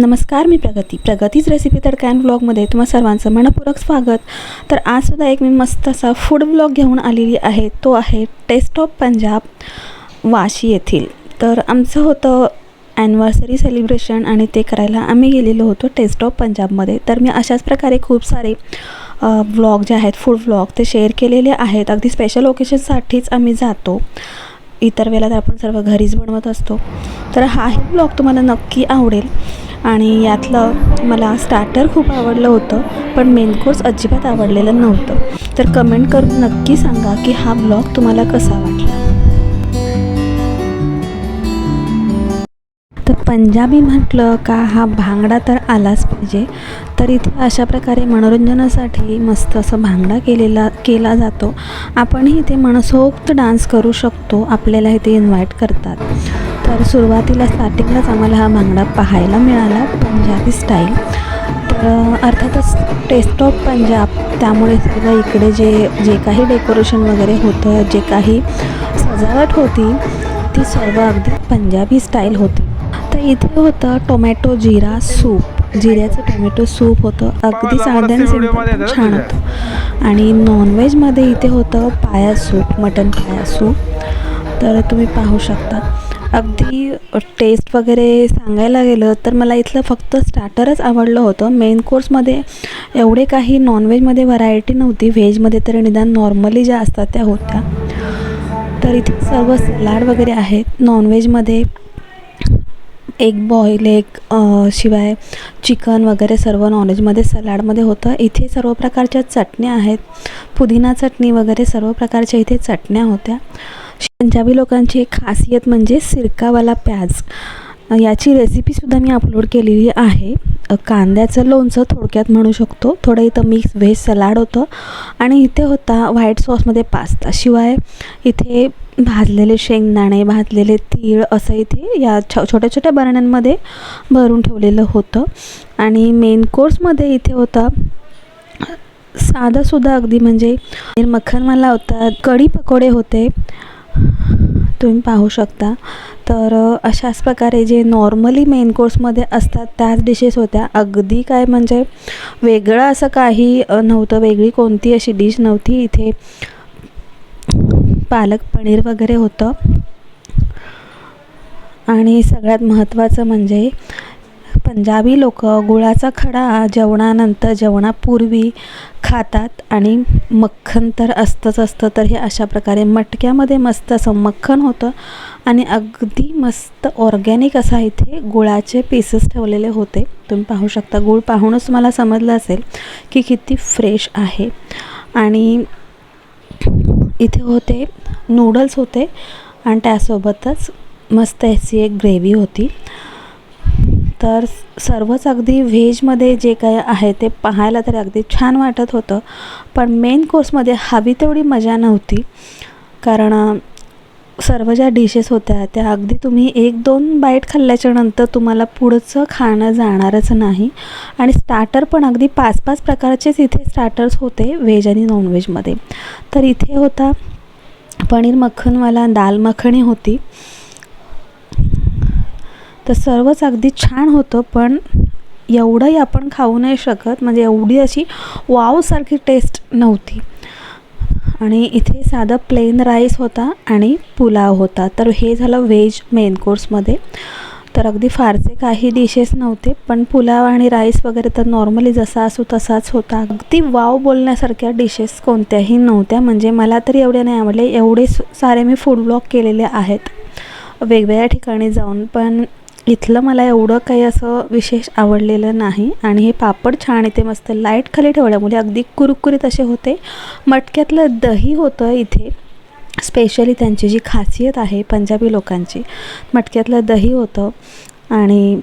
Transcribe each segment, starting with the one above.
नमस्कार मी प्रगती. प्रगतीच recipe tadka and व्लॉगमध्ये तुम्हा सर्वांचं मनपूरक स्वागत. तर आजसुद्धा एक मी मस्त असा फूड व्लॉग घेऊन आलेली आहे. तो आहे टेस्ट ऑफ पंजाब वाशी येथील. तर आमचं होतं ॲनिव्हर्सरी सेलिब्रेशन आणि ते करायला आम्ही गेलेलो होतो टेस्ट ऑफ पंजाबमध्ये तर मी अशाच प्रकारे खूप सारे व्लॉग जे आहेत फूड व्लॉग ते शेअर केलेले आहेत. अगदी स्पेशल ओकेशनसाठीच आम्ही जातो. इतर वेळेला तर आपण सर्व घरीच बनवत असतो. तर हाही ब्लॉग तुम्हाला नक्की आवडेल. आणि यातलं मला स्टार्टर खूप आवडलं होतं पण मेन कोर्स अजिबात आवडलेलं नव्हतं. तर कमेंट करून नक्की सांगा की हा ब्लॉग तुम्हाला कसा वाटला? तर पंजाबी म्हटलं का हा भांगडा तर आलाच पाहिजे. तर इथे अशा प्रकारे मनोरंजनासाठी मस्त असं भांगडा केलेला केला जातो. आपणही इथे मनसोक्त डान्स करू शकतो आपल्याला इथे इन्व्हाइट करतात. तर सुरुवातीला स्टार्टिंगलाच आम्हाला हा भांगडा पाहायला मिळाला पंजाबी स्टाईल तर अर्थातच टेस्ट ऑफ पंजाब त्यामुळे सर्व इकडे जे जे काही डेकोरेशन वगैरे होतं जे काही सजावट होती ती सर्व अगदी पंजाबी स्टाईल होती. तर इथे होतं टोमॅटो जिरा सूप जिऱ्याचं टोमॅटो सूप होतं. अगदी साधं आणि सिंपल पण छान होतं. आणि नॉनव्हेजमध्ये इथे होतं पाया सूप मटन पाया सूप तर तुम्ही पाहू शकता. अगदी टेस्ट वगैरे सांगायला गेलं तर मला इथलं फक्त स्टार्टरच आवडलं होतं. मेन कोर्समध्ये एवढे काही नॉनव्हेजमध्ये व्हरायटी नव्हती. व्हेजमध्ये तर निदान नॉर्मली ज्या असतात त्या होत्या. तर इथे सर्व सलाड वगैरे आहेत. नॉनव्हेजमध्ये एक बॉईल एक शिवाय चिकन वगैरे सर्व नॉनव्हेजमध्ये सलाडमध्ये होतं. इथे सर्व प्रकारच्या चटण्या आहेत. पुदिना चटणी वगैरे सर्व प्रकारच्या इथे चटण्या होत्या. पंजाबी लोकांची एक खासियत म्हणजे सिरकावाला प्याज. याची रेसिपीसुद्धा मी अपलोड केलेली आहे. कांद्याचं लोणचं थोडक्यात म्हणू शकतो. थोडं इथं मिक्स व्हेज सलाड होतं आणि इथे होता व्हाईट सॉसमध्ये पास्ता शिवाय इथे भाजलेले शेंगदाणे भाजलेले तीळ असं इथे या छ छोट्या छोट्या बरण्यांमध्ये भरून ठेवलेलं होतं. आणि मेन कोर्समध्ये इथे होता साधंसुद्धा अगदी म्हणजे मखनवाला होता कढी पकोडे होते तुम्ही पाहू शकता. तर अशाच प्रकारे जे नॉर्मली मेन कोर्समध्ये असतात त्याच डिशेस होत्या. अगदी काय म्हणजे वेगळं असं काही नव्हतं. वेगळी कोणती अशी डिश नव्हती. इथे पालक पनीर वगैरे होतं. आणि सगळ्यात महत्त्वाचं म्हणजे पंजाबी लोक गुळाचा खडा जेवणानंतर जेवणापूर्वी खातात आणि मक्खन तर असतंच असतं तर हे अशा प्रकारे मटक्यामध्ये मस्त असं मक्खन होतं आणि अगदी मस्त ऑर्गॅनिक असा इथे गुळाचे पीसेस ठेवलेले होते. तुम्ही पाहू शकता गुळ पाहूनच मला समजलं असेल की किती फ्रेश आहे. आणि इथे होते नूडल्स होते आणि त्यासोबतच मस्त अशी एक ग्रेव्ही होती. तर सर्वच अगदी व्हेजमध्ये जे काय आहे ते पाहायला तरी अगदी छान वाटत होतं. पण मेन कोर्समध्ये हवी तेवढी मजा नव्हती. कारण सर्व ज्या डिशेस होत्या त्या अगदी तुम्ही एक दोन बाईट खाल्ल्याच्या नंतर तुम्हाला पुढचं खाणं जाणारच नाही. आणि स्टार्टर पण अगदी पाच पाच प्रकारचेच इथे स्टार्टर्स होते व्हेज आणि नॉनव्हेजमध्ये तर इथे होता पनीर मक्खनवाला दाल मखणी होती. तर सर्वच अगदी छान होतं पण एवढंही आपण खाऊ नाही शकत. म्हणजे एवढी अशी वावसारखी टेस्ट नव्हती. आणि इथे साधं प्लेन राईस होता आणि पुलाव होता. तर हे झालं व्हेज मेन कोर्समध्ये तर अगदी फारसे काही डिशेस नव्हते पण पुलाव आणि राईस वगैरे तर नॉर्मली जसा असो तसाच होता. अगदी वाव बोलण्यासारख्या डिशेस कोणत्याही नव्हत्या. म्हणजे मला तरी एवढे नाही आवडले. एवढे सारे मी फूड ब्लॉग केलेले आहेत. वेगवेगळ्या ठिकाणी जाऊन. पण इथलं मला एवढं काही असं विशेष आवडलेलं नाही. आणि हे पापड छान येते मस्त लाइट खाली ठेवल्यामुळे अगदी कुरकुरीत असे होते. मटक्यातलं दही होतं इथे. स्पेशली त्यांची जी खासियत आहे पंजाबी लोकांची. मटक्यातलं दही होतं आणि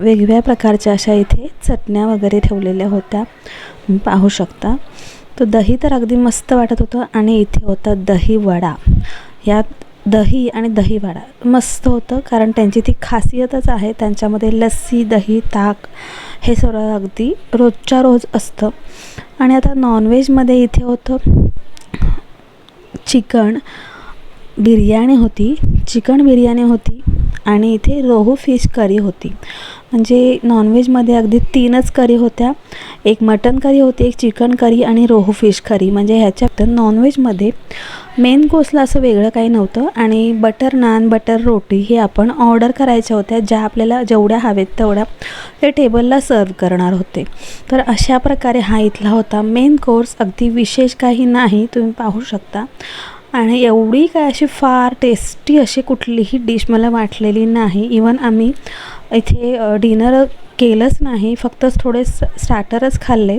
वेगवेगळ्या प्रकारच्या अशा इथे चटण्या वगैरे ठेवलेल्या होत्या. पाहू शकता. तो दही तर अगदी मस्त वाटत होतं आणि इथे होता दही वडा. यात दही आणि दहीवडा मस्त होतं कारण त्यांची ती खासियतच आहे त्यांच्यामध्ये लस्सी दही ताक हे सर्व अगदी रोजच्या रोज असतं. आणि आता नॉनव्हेजमध्ये इथे होतं चिकन बिर्याणी होती. चिकन बिर्याणी होती आणि इथे रोहू फिश करी होती. म्हणजे नॉनव्हेजमध्ये अगदी तीनच करी होत्या. एक मटन करी होती एक चिकन करी आणि रोहू फिश करी म्हणजे ह्याच्यात नॉनव्हेजमध्ये मेन कोर्सला असं वेगळं काही नव्हतं. आणि बटर नान बटर रोटी हे आपण ऑर्डर करायच्या होत्या. ज्या आपल्याला जेवढ्या हवेत तेवढ्या ते टेबलला सर्व करणार होते. तर अशा प्रकारे हा इथला होता. मेन कोर्स अगदी विशेष काही नाही. तुम्ही पाहू शकता. आणि एवढी काय अशी फार टेस्टी अशी कुठलीही डिश मला वाटलेली नाही. इवन आम्ही इथे डिनर केलंच नाही. फक्तच थोडे स्टार्टरच खाल्ले.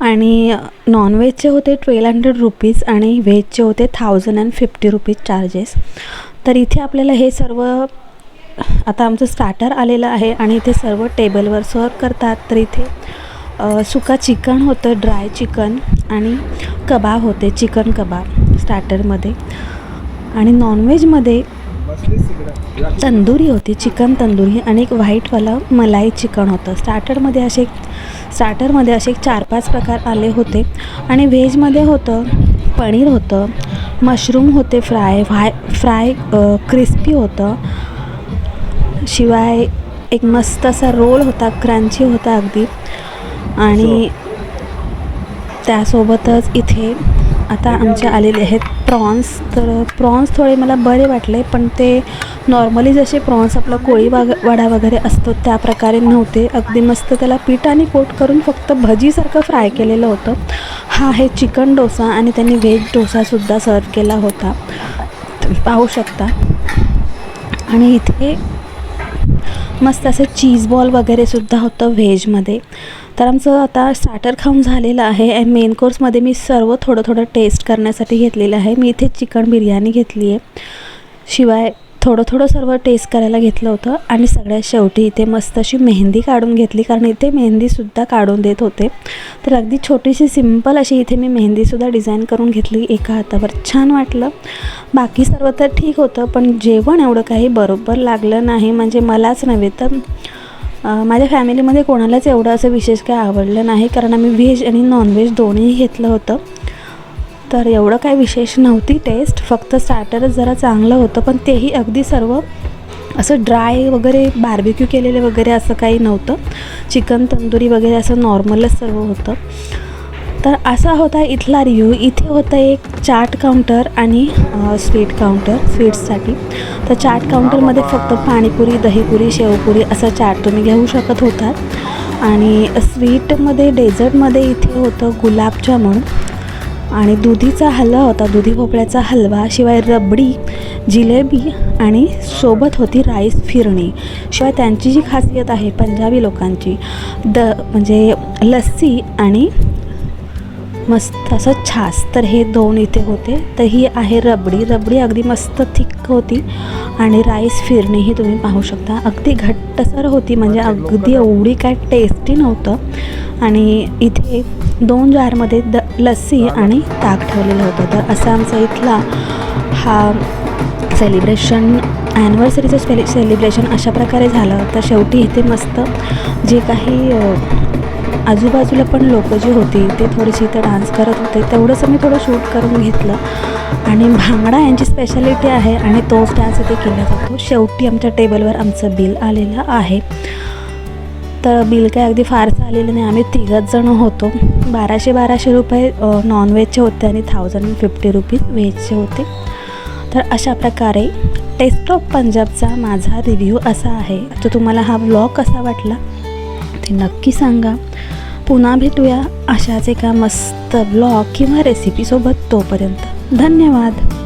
आणि नॉनव्हेजचे होते ट्वेल्व हंड्रेड रुपीज आणि व्हेजचे होते thousand and fifty rupees charges तर इथे आपल्याला हे सर्व आता आमचं स्टार्टर आलेलं आहे आणि इथे सर्व टेबलवर सर्व करतात. तर इथे सुका चिकन होतं ड्राय चिकन आणि कबाब होते चिकन कबाब स्टार्टरमध्ये आणि नॉनव्हेजमध्ये तंदुरी होती चिकन तंदुरी आणि एक व्हाईटवाला मलाई चिकन होतं. स्टार्टरमध्ये असे स्टार्टरमध्ये असे एक चार पाच प्रकार आले होते. आणि व्हेजमध्ये होतं पनीर होतं मशरूम होते फ्राय व्हाय फ्राय क्रिस्पी होतं. शिवाय एक मस्त असा रोल होता क्रंची होता अगदी. आणि त्यासोबतच इथे आता आमचे आलेले आहेत प्रॉन्स. तर प्रॉन्स थोडे मला बरे वाटले पण ते नॉर्मली जसे प्रॉन्स आपला कोळी वाग वडा वगैरे असतो त्या प्रकारे नव्हते. अगदी मस्त त्याला पीठ आणि कोट करून फक्त भजीसारखं फ्राय केलेलं होतं. हा आहे चिकन डोसा आणि त्यांनी व्हेज डोसासुद्धा सर्व केला होता. तुम्ही पाहू शकता. आणि इथे मस्त असं चीज बॉल वगैरे सुद्धा होतं व्हेजमध्ये तर आमचं आता स्टार्टर खाऊन झालेलं आहे आणि मेन कोर्समध्ये मी सर्व थोडं थोडं टेस्ट करण्यासाठी घेतलेलं आहे. मी इथे चिकन बिर्याणी घेतली आहे शिवाय थोडं थोडं सर्व टेस्ट करायला घेतलं होतं आणि सगळ्यात शेवटी इथे मस्त अशी मेहंदी काढून घेतली कारण इथे मेहंदीसुद्धा काढून देत होते. तर अगदी छोटीशी सिंपल अशी इथे मी मेहंदीसुद्धा डिझाईन करून घेतली एका हातावर. छान वाटलं. बाकी सर्व तर ठीक होतं पण जेवण एवढं काही बरोबर लागलं नाही. म्हणजे मलाच नव्हे तर माझ्या फॅमिलीमध्ये कोणालाच एवढं असं विशेष काय आवडलं नाही कारण आम्ही व्हेज आणि नॉनव्हेज दोन्ही घेतलं होतं. तर एवढं काय विशेष नव्हती टेस्ट फक्त स्टार्टरच जरा चांगलं होतं पण तेही अगदी सर्व असं ड्राय वगैरे बार्बिक्यू केलेले वगैरे असं काही नव्हतं. चिकन तंदुरी वगैरे असं नॉर्मलच सर्व होतं. तर असा होता इथला रिव्ह्यू इथे होतं एक चाट काउंटर आणि स्वीट काउंटर स्वीट्ससाठी तर चाट काउंटरमध्ये फक्त पाणीपुरी दहीपुरी शेवपुरी असं चाट तुम्ही घेऊ शकत होतात. आणि स्वीटमध्ये डेझर्टमध्ये इथे होतं गुलाबजामुन. आणि दुधीचा हलवा होता दुधी भोपळ्याचा हलवा शिवाय रबडी जिलेबी आणि सोबत होती राईस फिरणी. शिवाय त्यांची जी खासियत आहे पंजाबी लोकांची द म्हणजे लस्सी आणि मस्त असं छास. तर हे दोन इथे होते. तर ही आहे रबडी. रबडी अगदी मस्त थिक होती आणि राईस फिरणी ही तुम्ही पाहू शकता. अगदी घट्टसर होती म्हणजे अगदी एवढी काय टेस्टी नव्हतं. आणि इथे दोन जारमध्ये द लस्सी आणि ताक ठेवलेलं होतं. तर असं आमचा इथला हा सेलिब्रेशन ॲनिव्हर्सरीचं सेलि सेलिब्रेशन अशा प्रकारे झालं तर शेवटी इथे मस्त जे काही आजूबाजूला पण लोकं जी होती ते थोडीशी इथं डान्स करत होते. तेवढंच मी थोडं शूट करून घेतलं. आणि भांगडा यांची स्पेशालिटी आहे आणि तोच डान्स इथे केला जातो. शेवटी आमच्या टेबलवर आमचं बिल आलेलं आहे. तर बिल काय अगदी फारसं आलेलं नाही. आम्ही तिघच जण होतो. बाराशे बाराशे रुपये नॉनव्हेजचे होते आणि थाउजंड फिफ्टी रुपीज व्हेजचे होते. तर अशा प्रकारे टेस्ट ऑफ पंजाबचा माझा रिव्ह्यू असा आहे. तर तुम्हाला हा ब्लॉग कसा वाटला ते नक्की सांगा. पुन्हा भेटूया अशाच एका मस्त ब्लॉग किंवा रेसिपीसोबत तोपर्यंत. धन्यवाद.